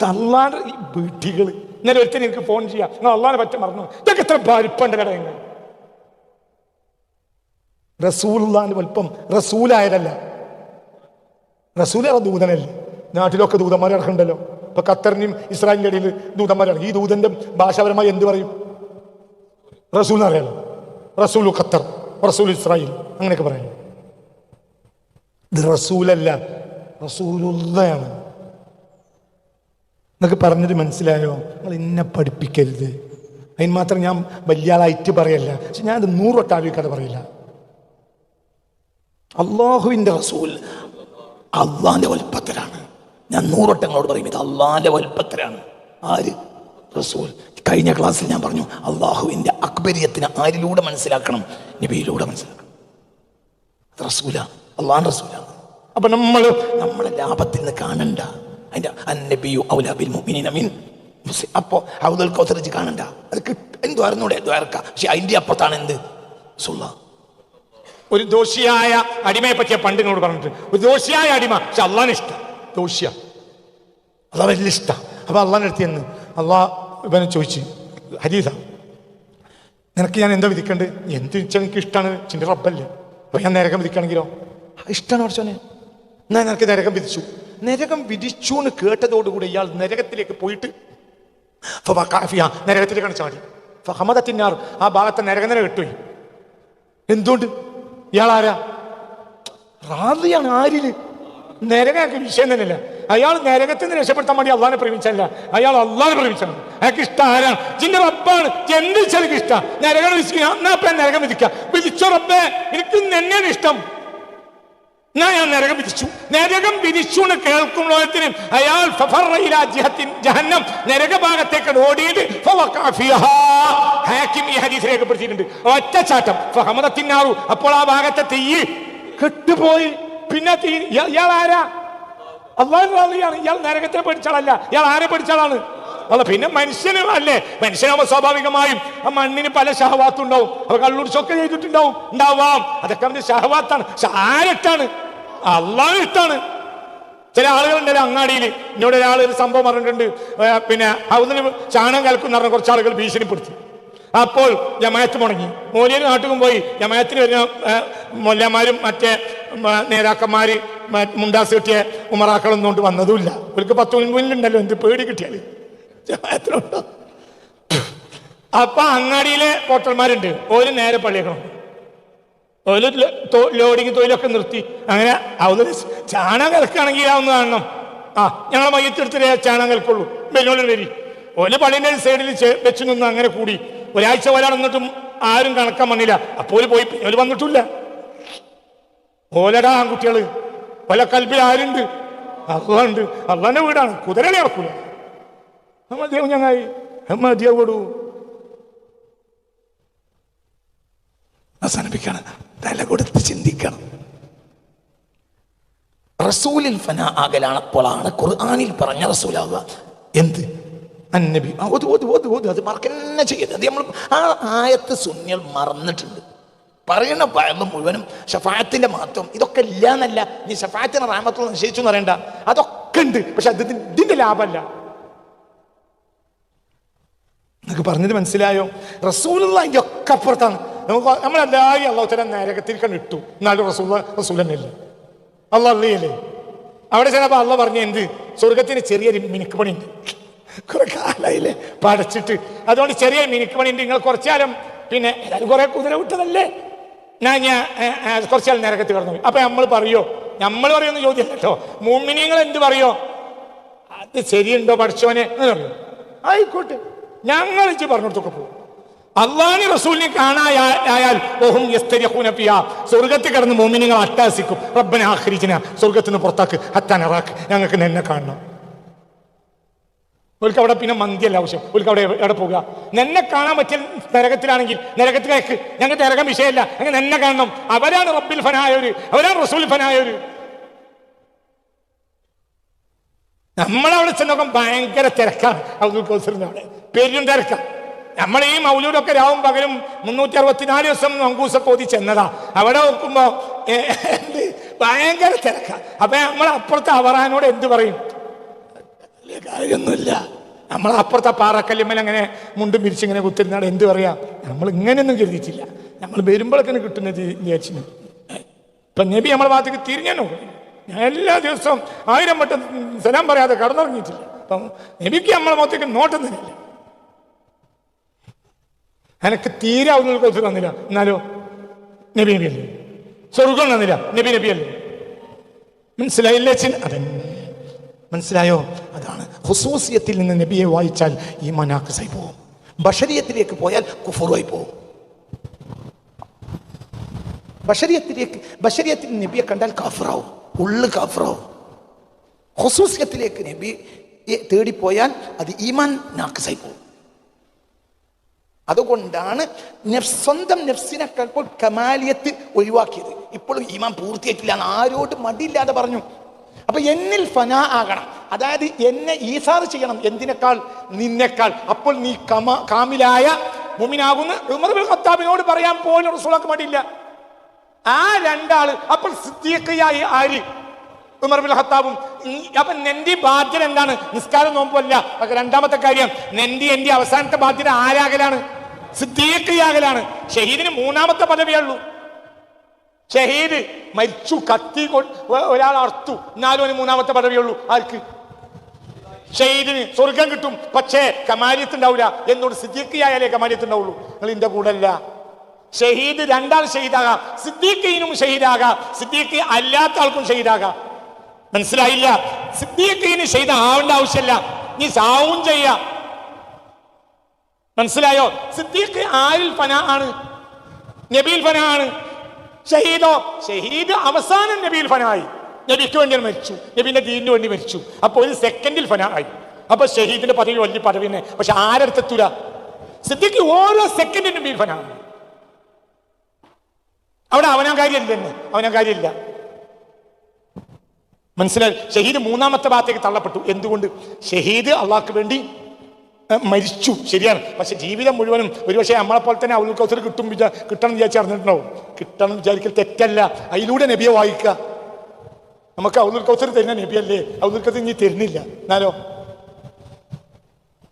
തള്ളാണ്ട് വീട്ടികൾ ഇന്നലെ ഒരുത്തൻ എനിക്ക് ഫോൺ ചെയ്യാം. നിങ്ങൾ അള്ളാനെ പറ്റി മറന്നു ഇതൊക്കെ എത്ര വലിപ്പുണ്ട് കടയങ്ങൾ. റസൂലിന്റെ വലിപ്പം റസൂലായതല്ല. റസൂലാണ് ദൂതനല്ലേ? നാട്ടിലൊക്കെ ദൂതന്മാർ ഇറക്കുന്നുണ്ടല്ലോ ഇപ്പൊ ഖത്തറിനെയും ഇസ്രായേലിന്റെ ഇടയിൽ ദൂതന്മാരാണ്. ഈ ദൂതന്റെ ഭാഷാപരമായി എന്ത് പറയും? റസൂൽ എന്നറിയാലോ റസൂൽ ഖത്തർ റസൂൽ ഇസ്രായേൽ അങ്ങനെയൊക്കെ പറയാം. ഇത് റസൂലല്ല റസൂലുള്ളയാണ്. എന്നൊക്കെ പറഞ്ഞത് മനസ്സിലായോ? നിങ്ങൾ എന്നെ പഠിപ്പിക്കരുത്. അതിന് മാത്രം ഞാൻ വലിയ ആളായിട്ട് പറയല്ല. പക്ഷെ ഞാൻ അത് നൂറൊട്ട് ആലോചിക്കാതെ പറയില്ല. അള്ളാഹുവിന്റെ റസൂൽ അള്ളാന്റെ വലുപ്പത്തിലാണ് ഞാൻ നൂറൊട്ടങ്ങളോട് പറയും ഇത് അള്ളാന്റെ വലുപ്പത്തിലാണ് ആര്? റസൂൽ. കഴിഞ്ഞ ക്ലാസ്സിൽ ഞാൻ പറഞ്ഞു അള്ളാഹുവിന്റെ അക്ബരിയത്തിന് ആരിലൂടെ മനസ്സിലാക്കണം? നബിയിലൂടെ മനസ്സിലാക്കണം. റസൂല. അള്ളാൻ റസൂലാണ് അപ്പൊ നമ്മൾ നമ്മളെ ലാഭത്തിൽ നിന്ന് കാണണ്ട. അതിന്റെ അന്നബിയു ഔലാബിൽ മുഅ്മിനീന മിൻ മുസ്ലിം അപ്പോ ഹൗദുൽ കൗസർ വെച്ച് കാണണ്ട. അത് കിട്ട എന്തു അറിഞ്ഞൂടെ? പക്ഷെ അതിന്റെ അപ്പുറത്താണ് എന്ത് സുള്ള ഒരു ദോഷിയായ അടിമയെ പറ്റിയ പണ്ട് എന്നോട് പറഞ്ഞിട്ട്. ഒരു ദോഷിയായ അടിമ. പക്ഷെ അള്ളാൻ ഇഷ്ടം. ദോഷ്യ. അള്ളാഹ് വലിയ ഇഷ്ടം. അപ്പൊ അള്ളാൻ അടുത്ത് അള്ളാ ഇവനെ ചോദിച്ചു ഹരീത നിനക്ക് ഞാൻ എന്താ വിധിക്കണ്ട്? എന്ത് വെച്ചാൽ എനിക്ക് ഇഷ്ടമാണ് ചിന്റെ റബ്ബല്ലേ? അപ്പൊ ഞാൻ നരകം വിധിക്കണമെങ്കിലോ ഇഷ്ടമാണ് പഠിച്ചോനെ എന്നാ നിനക്ക് നരകം വിധിച്ചു? നരകം വിധിച്ചു എന്ന് കേട്ടതോടുകൂടി ഇയാൾ നരകത്തിലേക്ക് പോയിട്ട് ഫവഖഅഫിയ, നരകത്തിലേക്കാണ് ചാടി. ഫഹമദത്തിന്നാർ ആ ഭാഗത്തെ നരകം തന്നെ കെട്ടുപോയി. എന്തുകൊണ്ട്? ഇയാൾ ആരാ? റാദിയാണ് ആരിൽ? നരകമൊക്കെ വിഷയം തന്നെയല്ല. അയാൾ നരകത്തിൽ നിന്ന് രക്ഷപ്പെടുത്താൻ വേണ്ടി അള്ളാനെ പ്രേമിച്ചല്ല അയാൾ അള്ളാനെ പ്രേമിച്ചാണ് അയാൾക്ക് ഇഷ്ടം ആരാണ് ജിന്റെ റബ്ബാണ്. എന്ത് വെച്ചാൽ ഇഷ്ടം. നരകം വിധിക്കുക. എന്നാ നരകം വിധിക്കാം വിധിച്ചോ റബ്ബേ? എനിക്ക് എന്നെയാണ് ഇഷ്ടം. എന്നാ ഞാൻ നരകം വിധിച്ചു. നരകം വിധിച്ചു എന്ന് കേൾക്കുമ്പോഴത്തിനും അയാൾ ജഹന്നം നരകഭാഗത്തേക്ക് ഓടിയിട്ട്. ഹാക്കിം ഈ ഹദീസ് രേഖപ്പെടുത്തിയിട്ടുണ്ട്. ഒറ്റച്ചാട്ടം. ഫഹമദത്തിനാറു അപ്പോൾ ആ ഭാഗത്തെ തീ കെട്ടുപോയി. പിന്നെ തീ ഇയാൾ ആരാ? അള്ളാഹു റാളിയാണ് ഇയാൾ നരകത്തെ പഠിച്ചാളല്ല ഇയാൾ ആരെ പഠിച്ചാളാണ് അല്ല പിന്നെ മനുഷ്യനും അല്ലേ? മനുഷ്യനാകുമ്പോൾ സ്വാഭാവികമായും ആ മണ്ണിന് പല ഷഹവാത്തുണ്ടാവും അപ്പൊ കള്ളുടിച്ചൊക്കെ ചെയ്തിട്ടുണ്ടാവും. ഉണ്ടാവാം. അതൊക്കെ അവന്റെ ഷഹവാത്താണ് ആരിട്ടാണ്? അള്ളാഹ് ഇഷ്ടമാണ് ചില ആളുകളുണ്ടല്ലോ അങ്ങാടിയിൽ എന്നോട് ഒരാൾ ഒരു സംഭവം പറഞ്ഞിട്ടുണ്ട്. പിന്നെ ഹൗസിന് ചാണകം കലക്കുന്ന പറഞ്ഞ കുറച്ച് ആളുകൾ ഭീഷണിപ്പെടുത്തി. അപ്പോൾ ജമായത്ത് മുടങ്ങി. മോലിയൻ നാട്ടിലും പോയി. ജമായത്തിന് വരുന്ന മൊല്ലമാരും മറ്റേ നേതാക്കന്മാര് മുണ്ടാസ് കിട്ടിയ ഉമറാക്കളൊന്നും കൊണ്ട് വന്നതുമില്ല. ഇവർക്ക് പത്ത് മുൻപിലുണ്ടല്ലോ എന്ത് പേടി കിട്ടിയാൽ ജമായത്തിനുണ്ടോ അപ്പൊ അങ്ങാടിയിലെ പോട്ടന്മാരുണ്ട് ഒരു നേരെ പള്ളിയേക്കണം ഒരു ലോഡിങ് തൊഴിലൊക്കെ നിർത്തി. അങ്ങനെ അവിടെ ചാണകം കലക്കുകയാണെങ്കിൽ അതൊന്ന് കാണണം. ആ ഞങ്ങൾ മയ്യത്തെടുത്തിട്ടേ ചാണകം കലക്കുള്ളൂ. ബെല്ലോളിൽ വരി. ഓൽ പള്ളിന്റെ സൈഡിൽ വെച്ച് നിന്ന് അങ്ങനെ കൂടി. ഒരാഴ്ച പോലെ നടന്നിട്ടും ആരും കണക്കാൻ വന്നില്ല. അപ്പോൾ പോയി ഓൽ വന്നിട്ടില്ല. ഓലടാ ആൺകുട്ടികൾ. പല കൽബിൽ ആരുണ്ട്? അള്ളാണ്ട് അള്ളാന്റെ വീടാണ്. കുതിരനെ ഇറക്കൂല മതിയാവും ഞങ്ങായി. മതിയാവൂടൂ. അവസാനിപ്പിക്കണം തല കൊടുത്ത് ചിന്തിക്കണം. റസൂലിൽ ഫന ആകലാണ് അപ്പോഴാണ് ഖുർആാനിൽ പറഞ്ഞ റസൂലാവുക. എന്ത്? അന്നബി അത് മറക്കന്നെ ചെയ്യരുത്. അത് നമ്മൾ ആ ആയത്ത് സുന്യൽ മറന്നിട്ടുണ്ട്. പറയുന്ന പഴമ്പ് മുഴുവനും ഷഫായത്തിന്റെ മഹത്വം. ഇതൊക്കെ ഇല്ല എന്നല്ല നീ ഷഫായത്തിന്റെ റാമത്വം നിശ്ചയിച്ചു എന്ന് പറയണ്ട. അതൊക്കെ ഉണ്ട്. പക്ഷെ അത് ഇതിന്റെ ലാഭമല്ല. നിങ്ങൾക്ക് പറഞ്ഞത് മനസ്സിലായോ? റസൂലുള്ള അതിന്റെ ഒക്കെ അപ്പുറത്താണ്. നമുക്ക് നമ്മളെല്ലാവരും അള്ളാഹു തല നരകത്തിൽ കണ്ട് ഇട്ടു. എന്നാലും റസൂല ഇല്ല? അള്ളാഹ് അള്ളയല്ലേ അവിടെ ചിലപ്പോൾ അള്ള പറഞ്ഞ എന്ത്? സ്വർഗത്തിന് ചെറിയൊരു മിനുക്ക് ഉണ്ട്. കുറെ കാലായില്ലേ? പടച്ചിട്ട്. അതുകൊണ്ട് ചെറിയ മിനുക്ക് പണിയുണ്ട് നിങ്ങൾ കുറച്ചു കാലം പിന്നെ ഏതായാലും കുറെ കുതിര വിട്ടതല്ലേ? ഞാൻ ഞാൻ ഏ, ഏ, കുറച്ചു കാലം നരകത്ത് കിടന്നു അപ്പൊ നമ്മൾ പറയോ? നമ്മൾ പറയുന്ന ചോദ്യം കേട്ടോ. മുമ്മിനിങ്ങൾ എന്ത് പറയോ? അത് ശരിയുണ്ടോ പഠിച്ചോനെ എന്ന് പറയും. ആയിക്കോട്ടെ. ഞങ്ങൾ ഇച്ച് കൊടുത്തൊക്കെ പോകും. അള്ളാഹി റസൂലിനെ കാണായാൽ ഓഹും യസ്തരിഖൂന ഫിഹാ. സ്വർഗത്തിൽ കിടന്ന് മോമിനിങ്ങൾ അട്ടാസിക്കും റബ്ബന ആഖ്രിജിന സ്വർഗത്തിൽ നിന്ന് പുറത്താക്ക് ഹത്താനറാക്ക് ഞങ്ങൾക്ക് നിന്നെ കാണണം. ഒരിക്കൽ അവിടെ പിന്നെ മന്തിയല്ല ആവശ്യം. ഒരിക്കൽ അവിടെ എവിടെ പോകുക നിന്നെ കാണാൻ പറ്റിയ നരകത്തിലാണെങ്കിൽ നരകത്തിലേക്ക് ഞങ്ങൾ നരകം വിഷയമല്ല. ഞങ്ങൾ നിന്നെ കാണണം. അവരാണ് റബ്ബിൽ ഫനായവര് അവരാണ് റസൂൽ ഫനായവര് നമ്മളവിടെ ചെന്നൊക്കെ ഭയങ്കര തിരക്കാണ്. അബ്ദുൽ അവിടെ. പെരും തിരക്കാ നമ്മൾ ഈ മൗലൂദൊക്കെ രാവും പകലും മുന്നൂറ്റി അറുപത്തിനാല് ദിവസം മങ്കൂസൊക്കെ ഓതി ചെന്നതാ. അവിടെ നോക്കുമ്പോ ഭയങ്കര തിരക്ക. അപ്പൊ നമ്മൾ അപ്പുറത്തെ അവറാനോട് എന്ത് പറയും? വലിയ കാര്യമൊന്നുമില്ല. നമ്മൾ അപ്പുറത്തെ പാറക്കല്ലുമ്മൽ അങ്ങനെ മുണ്ടും പിരിച്ചിങ്ങനെ കുത്തിരുന്നാട് എന്ത് പറയാ? നമ്മൾ ഇങ്ങനെയൊന്നും കരുതിയിട്ടില്ല. നമ്മൾ വരുമ്പോഴൊക്കെ കിട്ടുന്നത് വിചാരിച്ചു ഇപ്പൊ നബി നമ്മളെ ഭാഗത്തേക്ക് തിരിഞ്ഞു ഞാൻ എല്ലാ ദിവസവും ആയിരം വട്ടം സ്ഥലം പറയാതെ കടന്നിറങ്ങിയിട്ടില്ല. അപ്പം നബിക്ക് നമ്മളെ മുഖത്തേക്ക് നോട്ടം തന്നില്ല എനക്ക് തീരെ അവർക്ക് കൊച്ചു തന്നില്ല. എന്നാലോ? നബി നബി അല്ലേ സ്വർഗം തന്നില്ല. നബി നബി അല്ലേ മനസ്സിലായില്ലേ ചിൻ അതന്നെ. മനസ്സിലായോ? അതാണ്. ഹുസൂസിയത്തിൽ നിന്ന് നബിയെ വായിച്ചാൽ ഈ മനാക്കസായി പോകും. ബഷരിയത്തിലേക്ക് പോയാൽ കുഫുറായി പോകും. ബഷരിയത്തിലേക്ക് ബഷരിയത്തിൽ നബിയെ കണ്ടാൽ കാഫറാവും. ഉള്ളു കാഫറാവും. ഹുസൂസിയത്തിലേക്ക് നബി തേടിപ്പോയാൽ അത് ഈമാൻ നാക്കസായി പോകും. അതുകൊണ്ടാണ് സ്വന്തം നെഫ്സിനെ കപ്പോൾ കമാലിയത്ത് ഒഴിവാക്കിയത്. ഇപ്പോഴും ഈമാൻ പൂർത്തിയായിട്ടില്ല എന്ന് ആരോട് മടിയില്ലാതെ പറഞ്ഞു. അപ്പൊ എന്നിൽ ഫനാ ആകണം. അതായത് എന്നെ ഈസാർ ചെയ്യണം എന്തിനേക്കാൾ? നിന്നെക്കാൾ. അപ്പോൾ നീ കമ കാമിലായ മുമിനാകുന്ന ഉമർ പറയാൻ പോലും റസൂലക്ക് മടിയില്ല. ആ രണ്ടാൾ അപ്പോൾ സിദ്ധിയക്കയായി ആര്? ഉമർ ബിൻ അപ്പൊ നെന്റി ബാധ്യത എന്താണ്? നിസ്കാരം നോമ്പല്ല. രണ്ടാമത്തെ കാര്യം. നെന്റി എന്റെ അവസാനത്തെ ബാധ്യത ആരാകലാണ്? സിദ്ദീഖയാകലാണ് ഷഹീദിന് മൂന്നാമത്തെ പദവിയേ ഉള്ളൂ. ഷഹീദ് മരിച്ചു കത്തി ഒരാൾ അർത്തു എന്നാലും മൂന്നാമത്തെ പദവിയേ ഉള്ളൂ. ആർക്ക്? ഷഹീദിന് സ്വർഗം കിട്ടും. പക്ഷേ കമാലിയത്ത് ഉണ്ടാവില്ല എന്നോട് സിദ്ദീഖിയായാലേ കമാലിയത്ത് ഉണ്ടാവുള്ളൂ നിങ്ങൾ ഇന്റെ കൂടെ അല്ല ഷഹീദ് രണ്ടാൾ ഷഹീദാകാം. സിദ്ദീഖിനും ഷഹീദാകാം. സിദ്ദീഖ് അല്ലാത്ത ആൾക്കും ഷഹീദാകാം. മനസ്സിലായില്ല? സിദ്ദീഖിന് ചെയ്ത ആവേണ്ട ആവശ്യമില്ല. നീ സാവും ചെയ്യാം. മനസ്സിലായോ? സിദ്ദീഖ് ആരിൽ ഫന ആണ്? നബീൽ ഫന ആണ്. ഷഹീദോ. ഷഹീദ് അവസാനം നബീൽ ഫനായി നബിക്ക് വേണ്ടി മരിച്ചു. നബീന്റെ ദീനിന് വേണ്ടി മരിച്ചു. അപ്പൊ ഒരു സെക്കൻഡിൽ ഫന ആയി. അപ്പൊ ഷഹീദിന്റെ പദവി വലിയ പദവിനെ പക്ഷെ ആരടുത്തെത്തൂല? സിദ്ദീഖ് ഓരോ സെക്കൻഡിനും ഫനാണ് അവിടെ അവനാ കാര്യമില്ല തന്നെ അവനാ കാര്യമില്ല മനസ്സിലായി? ഷഹീദ് മൂന്നാമത്തെ ഭാഗത്തേക്ക് തള്ളപ്പെട്ടു. എന്തുകൊണ്ട്? ഷഹീദ് അള്ളാഹ്ക്ക് വേണ്ടി മരിച്ചു. ശരിയാണ്. പക്ഷെ ജീവിതം മുഴുവനും ഒരുപക്ഷെ നമ്മളെ പോലെ തന്നെ അവൽ കൗസർ കിട്ടും വിചാ കിട്ടണം വിചാരിച്ച് അറിഞ്ഞിട്ടുണ്ടാവും കിട്ടണം വിചാരിക്കൽ തെറ്റല്ല. അതിലൂടെ നബിയെ വായിക്കുക. നമുക്ക് അവൾക്ക് കൗസർ തരുന്ന നബിയല്ലേ? അവൾക്ക് കൗസർ ഇനി തരുന്നില്ല. എന്നാലോ?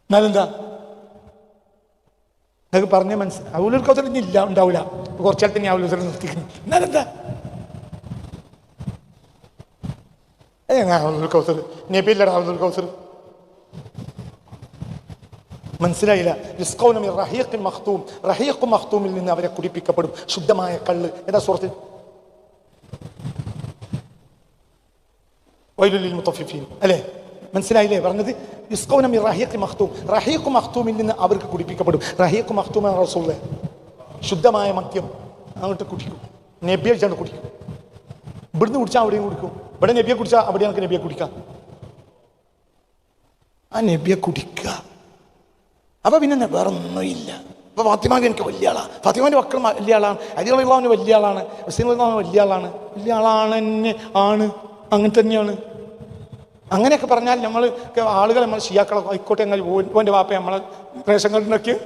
എന്നാലെന്താ? നിങ്ങൾക്ക് പറഞ്ഞ മനസ്സിലായി ഔദുൽ കൗസർ ഇല്ല ഉണ്ടാവില്ല കുറച്ചാൽ തന്നെ ഔദുൽ കൗസർ നിർത്തിക്കുന്നു എന്നാലെന്താ? ഏ ഔദുൽ കൗസർ. നബി അബ്ദുൽ കൗസർ. മനസ്സിലായില്ല. നിന്ന് അവരെ കുടിപ്പിക്കപ്പെടും. ശുദ്ധമായ കള്ള്. ഏതാ സുഹൃത്തിൽ വൈലുലിൽ അല്ലേ? മനസ്സിലായില്ലേ? പറഞ്ഞത് മഖ്തൂമിൽ നിന്ന് അവർക്ക് കുടിപ്പിക്കപ്പെടും. റഹീഖ് മഖ്തൂം റസൂലെ ശുദ്ധമായ മദ്യം അങ്ങോട്ട് കുടിക്കും. നബിയെ വെച്ചാണ് കുടിക്കും. ഇവിടുന്ന് കുടിച്ചാൽ അവിടെയും കുടിക്കും. ഇവിടെ നബിയെ കുടിച്ചാ അവിടെ നമുക്ക് നബിയെ കുടിക്കാം. ആ നബിയെ കുടിക്കുക. അപ്പൊ പിന്നെ വേറെ ഒന്നുമില്ല അപ്പൊ ഫാത്തിമാബി എനിക്ക് വലിയ ആളാണ് ഫാത്തിമാന്റെ മക്കൾ വലിയ ആളാണ്. അരികളിള്ളവന് വലിയ ആളാണ്. മുസ്ലിം വലിയ ആളാണ്. വലിയ ആളാണ് തന്നെ ആണ്. അങ്ങനെ തന്നെയാണ്. അങ്ങനെയൊക്കെ പറഞ്ഞാൽ നമ്മൾ ആളുകൾ നമ്മൾ ഷിയാക്കളെ ആയിക്കോട്ടെ അങ്ങനെ ഓന്റെ വാപ്പ നമ്മളെ കാർഡിനൊക്കെ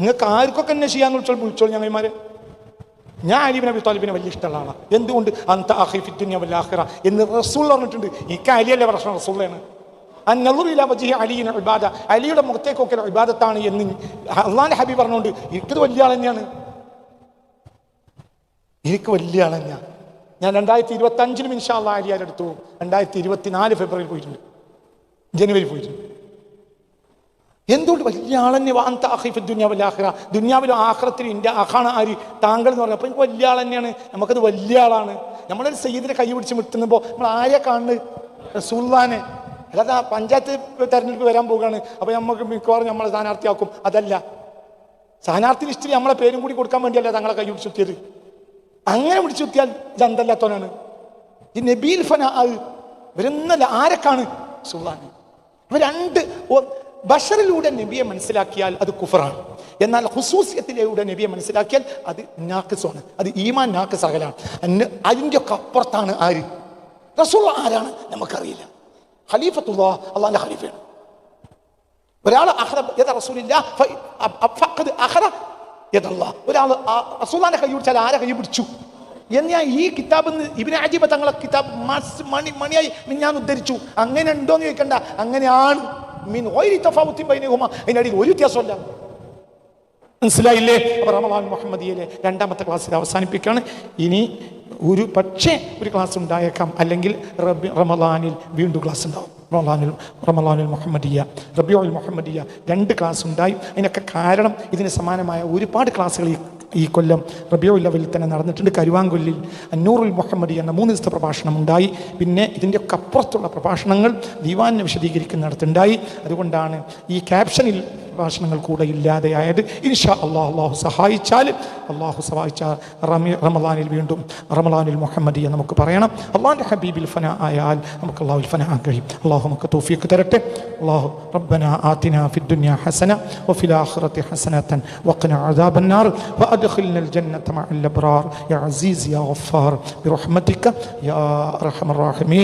നിങ്ങൾക്ക് ആർക്കൊക്കെ എന്നെ ഷിയാന്ന് വിളിച്ചോൾ വിളിച്ചോളൂ ഞങ്ങന്മാരെ ഞാൻ അലിബിൻ അബി താലിബിനെ വലിയ ഇഷ്ടമുള്ള ആളാണ് എന്തുകൊണ്ട്? അന്ത അഹിഫിത്തുന്യ വല്ലാഹിറ എന്ന് റസൂൾ പറഞ്ഞിട്ടുണ്ട്. എനിക്ക് അലിയല്ലേ പ്രശ്നം റസൂളാണ് അലിയിന് ഇബാദ. അലിയുടെ മുഖത്തേക്കൊക്കെ ഇബാദത്താണ് എന്ന് അള്ളാൻ ഹബി പറഞ്ഞുകൊണ്ട് എനിക്കത് വലിയ ആൾ തന്നെയാണ്. എനിക്ക് വലിയ ആൾ തന്നെയാണ്. ഞാൻ രണ്ടായിരത്തി ഇരുപത്തി അഞ്ചിലും ഇൻഷാ അലിയാരുടെ അടുത്തു പോകും. രണ്ടായിരത്തി ഇരുപത്തിനാല് ഫെബ്രുവരി പോയിട്ടുണ്ട്. ജനുവരി പോയിട്ടുണ്ട്. എന്തുകൊണ്ട് വലിയ ആളെന്നെ വാന്ത അഹിഫ് ആഹ്റ ദുന്യാവിലും ആഹ്റത്തിലും എന്റെ ആഹാണ ആര്? താങ്കൾ എന്ന് പറഞ്ഞപ്പോൾ എനിക്ക് വലിയ ആൾ തന്നെയാണ്. നമുക്കത് വലിയ ആളാണ്. നമ്മളൊരു സയ്യിദിനെ കൈ പിടിച്ച് മുട്ടുന്നപ്പോൾ നമ്മൾ ആരെ കാണുന്നത് റസൂല്ലാനെ അല്ലാതെ ആ പഞ്ചായത്ത് തെരഞ്ഞെടുപ്പ് വരാൻ പോവുകയാണ്. അപ്പോൾ നമുക്ക് മിക്കവാറും നമ്മളെ സ്ഥാനാർത്ഥിയാക്കും. അതല്ല. സ്ഥാനാർത്ഥി ലിസ്റ്റിൽ നമ്മളെ പേരും കൂടി കൊടുക്കാൻ വേണ്ടിയല്ല തങ്ങളെ കൈ പിടിച്ച് കുത്തിയത് അങ്ങനെ പിടിച്ചു കുത്തിയാൽ ഇതെന്തല്ലാത്തവനാണ് ഈ നബീൽ ഫന അത് വരുന്നല്ല ആരൊക്കാണ് സുൽത്താൻ ഇവ രണ്ട് ബഷറിലൂടെ നബിയെ മനസ്സിലാക്കിയാൽ അത് കുഫറാണ്. എന്നാൽ ഹുസൂസിയത്തിലൂടെ നബിയെ മനസ്സിലാക്കിയാൽ അത് നാക്കസാണ്. അത് ഈമാൻ നാക്കസ് അകലാണ് അതിന്റെ ഒക്കെ അപ്പുറത്താണ് ആര്? റസൂൾ ആരാണ്? നമുക്കറിയില്ല. ഖലീഫത്തുള്ള അള്ളാന്റെ ഖലീഫയാണ്. ഒരാൾ റസൂലില്ല. ഒരാൾ റസൂലാന്റെ കൈ പിടിച്ചാൽ ആരെ കൈ പിടിച്ചു? എന്ന് ഞാൻ ഈ കിതാബ് ഇബിന് അജീബ തങ്ങളെ കിതാബ് മണി മണിയായി ഞാൻ ഉദ്ധരിച്ചു. അങ്ങനെ ഉണ്ടോന്ന് ചോദിക്കണ്ട. അങ്ങനെയാണ്. മീൻ ഓരി തഫാവുത്തി ബൈനഹുമ. അതിനിടയിൽ ഒരു വ്യത്യാസമല്ല മനസ്സിലായില്ലേ? അപ്പോൾ റമലാൻ മുഹമ്മദിയിലെ രണ്ടാമത്തെ ക്ലാസ്സിൽ അവസാനിപ്പിക്കുകയാണ്. ഇനി ഒരു പക്ഷേ ഒരു ക്ലാസ് ഉണ്ടായേക്കാം. അല്ലെങ്കിൽ റബി റമലാനിൽ വീണ്ടും ക്ലാസ് ഉണ്ടാവും. റമലാനിൽ റമലാനുൽ മുഹമ്മദിയ റബിയോൽ മുഹമ്മദിയ രണ്ട് ക്ലാസ് ഉണ്ടായി. അതിനൊക്കെ കാരണം ഇതിന് സമാനമായ ഒരുപാട് ക്ലാസ്സുകൾ ഈ ഈ കൊല്ലം റബിയോ ലെവലിൽ തന്നെ നടന്നിട്ടുണ്ട്. കരുവാങ്കൊല്ലിൽ അന്നൂറുൽ മുഹമ്മദി എന്ന മൂന്ന് ദിവസത്തെ പ്രഭാഷണം ഉണ്ടായി. പിന്നെ ഇതിന്റെയൊക്കെ അപ്പുറത്തുള്ള പ്രഭാഷണങ്ങൾ ദീവാനെ വിശദീകരിക്കുന്നിടത്തുണ്ടായി. അതുകൊണ്ടാണ് ഈ ക്യാപ്ഷനിൽ പ്രഭാഷണങ്ങൾ കൂടെ ഇല്ലാതെയായത് ഇൻഷാ അള്ളാഹ് അള്ളാഹു സഹായിച്ചാൽ അള്ളാഹു സഹായിച്ചാൽ റമി റമലാനിൽ വീണ്ടും റമലാനിൽ മുഹമ്മദിയ നമുക്ക് പറയണം അള്ളാഹിൻ്റെ ഹബീബിൽ ഫന ആയാൽ നമുക്ക് അള്ളാഹുൽ ഫന കഴിയും അള്ളാഹു നമുക്ക് തോഫിയൊക്കെ തരട്ടെ അള്ളാഹു റബ്ബന ആത്തിന ഫി الدنيا حسنة وفي الآخرة حسنة وقنا عذاب النار وأدخلنا الجنة مع الأبرار يا عزيز يا غفار برحمتك يا أرحم الراحمين